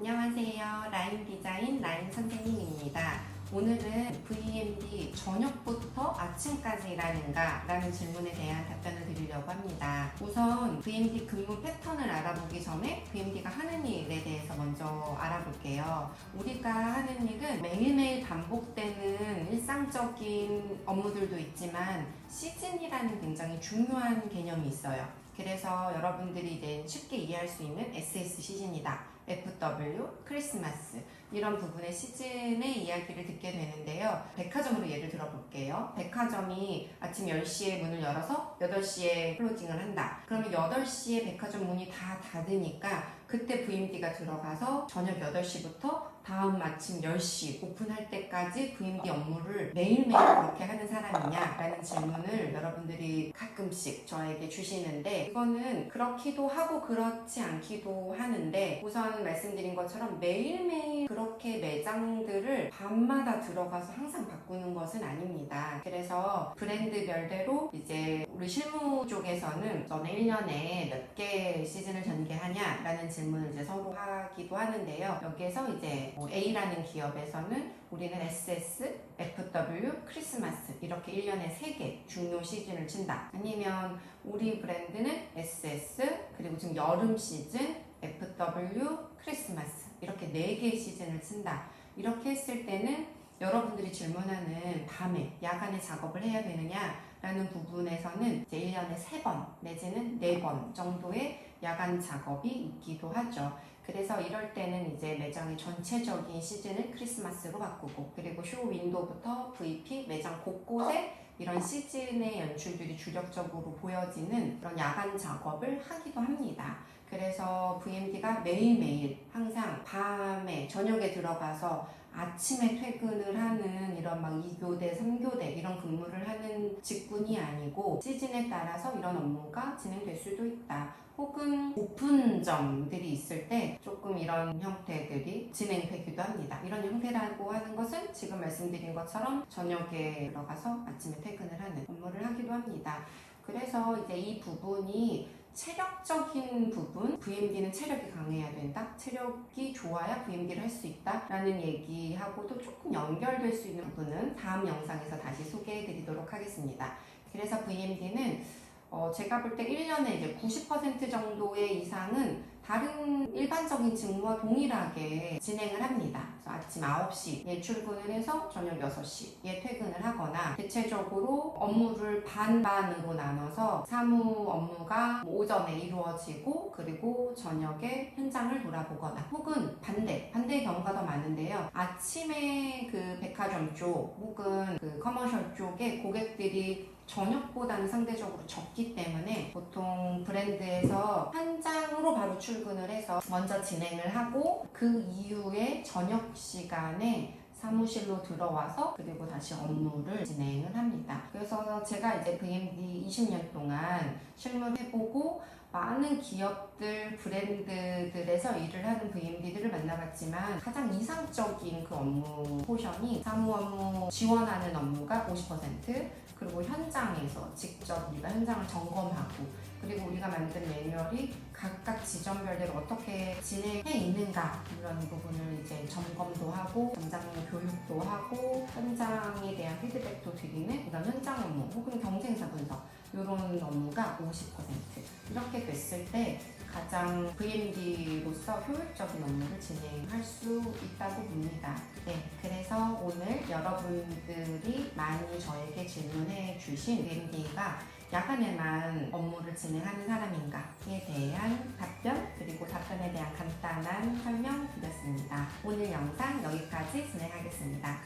안녕하세요. 라인 디자인 라인 선생님입니다. 오늘은 VMD 저녁부터 아침까지 일하는가? 라는 질문에 대한 답변을 드리려고 합니다. 우선 VMD 근무 패턴을 알아보기 전에 VMD가 하는 일에 대해서 먼저 알아볼게요. 우리가 하는 일은 매일매일 반복되는 일상적인 업무들도 있지만 시즌이라는 굉장히 중요한 개념이 있어요. 그래서 여러분들이 이제 쉽게 이해할 수 있는 SS 시즌이다. FW, 크리스마스 이런 부분의 시즌의 이야기를 듣게 되는데요. 백화점으로 예를 들어볼게요. 백화점이 아침 10시에 문을 열어서 8시에 클로징을 한다. 그러면 8시에 백화점 문이 다 닫으니까 그때 VMD가 들어가서 저녁 8시부터 다음 아침 10시 오픈할 때까지 VMD 업무를 매일매일 그렇게 하는 사람이냐라는 질문을 여러분들이 가끔씩 저에게 주시는데 이거는 그렇기도 하고 그렇지 않기도 하는데 우선 말씀드린 것처럼 매일매일 그렇게 매장들을 밤마다 들어가서 항상 바꾸는 것은 아닙니다. 그래서 브랜드별대로 이제 우리 실무 쪽에서는 너는 1년에 몇 개 시즌을 전개하냐라는 질문을 이제 서로 하기도 하는데요. 여기에서 이제 뭐 A라는 기업에서는 우리는 SS, FW, 크리스마스 이렇게 1년에 3개 중요 시즌을 친다. 아니면 우리 브랜드는 SS 그리고 지금 여름 시즌, FW, 크리스마스 이렇게 4개의 시즌을 친다. 이렇게 했을 때는 여러분들이 질문하는 밤에 야간에 작업을 해야 되느냐 라는 부분에서는 이제 1년에 3번 내지는 4번 정도의 야간 작업이 있기도 하죠. 그래서 이럴 때는 이제 매장의 전체적인 시즌을 크리스마스로 바꾸고 그리고 쇼 윈도부터 VP 매장 곳곳에 이런 시즌의 연출들이 주력적으로 보여지는 그런 야간 작업을 하기도 합니다. 그래서 VMD가 매일매일 항상 밤에 저녁에 들어가서 아침에 퇴근을 하는 이런 막 2교대, 3교대 이런 근무를 하는 직군이 아니고 시즌에 따라서 이런 업무가 진행될 수도 있다. 혹은 오픈점들이 있을 때 조금 이런 형태들이 진행되기도 합니다. 이런 형태라고 하는 것은 지금 말씀드린 것처럼 저녁에 들어가서 아침에 퇴근을 하는 업무를 하기도 합니다. 그래서 이제 이 부분이 체력적인 부분, VMD는 체력이 강해야 된다. 체력이 좋아야 VMD를 할 수 있다. 라는 얘기하고도 조금 연결될 수 있는 부분은 다음 영상에서 다시 소개해 드리도록 하겠습니다. 그래서 VMD는 어, 제가 볼 때 1년에 이제 90% 정도의 이상은 다른 일반적인 직무와 동일하게 진행을 합니다. 아침 9시에 출근을 해서 저녁 6시에 퇴근을 하거나 대체적으로 업무를 반반으로 나눠서 사무 업무가 뭐 오전에 이루어지고 그리고 저녁에 현장을 돌아보거나 혹은 반대, 반대의 경우가 더 많은데요. 아침에 그 백화점 쪽 혹은 그 커머셜 쪽에 고객들이 저녁보다는 상대적으로 적기 때문에 보통 브랜드에서 현장으로 바로 출근을 해서 먼저 진행을 하고 그 이후에 저녁 시간에 사무실로 들어와서 그리고 다시 업무를 진행을 합니다. 그래서 제가 이제 VMD 20년 동안 실무를 해보고 많은 기업들, 브랜드들에서 일을 하는 VMD들을 만나봤지만 가장 이상적인 그 업무 포션이 사무 업무 지원하는 업무가 50% 그리고 현장에서 직접 우리가 현장을 점검하고 그리고 우리가 만든 매뉴얼이 각각 지점별대로 어떻게 진행해 있는가 이런 부분을 이제 점검도 하고 점장님 교육도 하고 현장에 대한 피드백도 드리는 이런 현장 업무 혹은 경쟁사 분석 이런 업무가 50% 이렇게 됐을 때 가장 VMD로서 효율적인 업무를 진행할 수 있다고 봅니다. 네, 그래서 오늘 여러분들이 많이 저에게 질문해 주신 VMD가 야간에만 업무를 진행하는 사람인가에 대한 답변 그리고 답변에 대한 간단한 설명 드렸습니다. 오늘 영상 여기까지 진행하겠습니다.